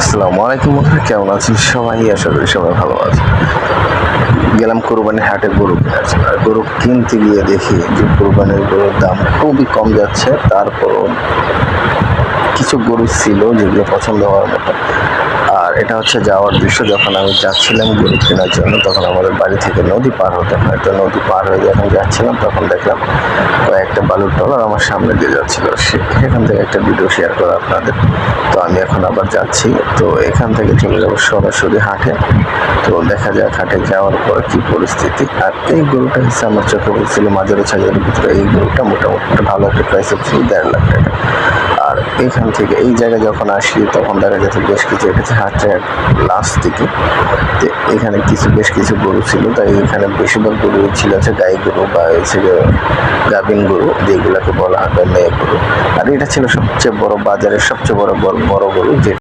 আসসালামু আলাইকুম বন্ধুরা, কেমন আছেন সবাই? আশা করি সবাই ভালো আছে গেলাম কোরবানি হাটে গরু কিনেছে আর গরু কিনতে গিয়ে দেখি যে কোরবানির গরুর দাম খুবই কম যাচ্ছে। তারপরও কিছু গরু ছিল যেগুলো পছন্দ হওয়ার মতো। আর এটা হচ্ছে যাওয়ার দৃশ্য। যখন আমি যাচ্ছিলাম গরু কেনার জন্য, তখন আমাদের বাড়ি থেকে নদী পার হতে হয়। তো নদী পার হয়ে যখন যাচ্ছিলাম, তখন দেখলাম কয়েকটা বালুর টলার আমার সামনে দিয়ে যাচ্ছিল। সেখান থেকে একটা ভিডিও শেয়ার করা আপনাদের। তো আমি এখন আবার যাচ্ছি। তো এখান থেকে চলে যাব সরাসরি হাটে। তো দেখা যাক হাটে যাওয়ার পর কি পরিস্থিতি। আর এই গরুটা হচ্ছে আমার চোখে বলছিল মাঝারি ছাজারের ভিতরে। এই গরুটা মোটামুটি ভালো একটা প্রাইস হচ্ছে দেড় লাখ টাকা। আর এখান থেকে এই জায়গায় যখন আসি, তখন দেখা যাচ্ছে বেশ কিছু এটা হচ্ছে লাস্ট দিকে এখানে কিছু, বেশ কিছু গরু ছিল। তাই এখানে বেশিরভাগ গরু ছিল আছে গাই গরু বা গিয়ে গাভিন গরু, যেগুলোকে বলা হয় মেয়ে গরু। আর এটা ছিল সবচেয়ে বড় বাজারের সবচেয়ে বড় বড় গরু, যে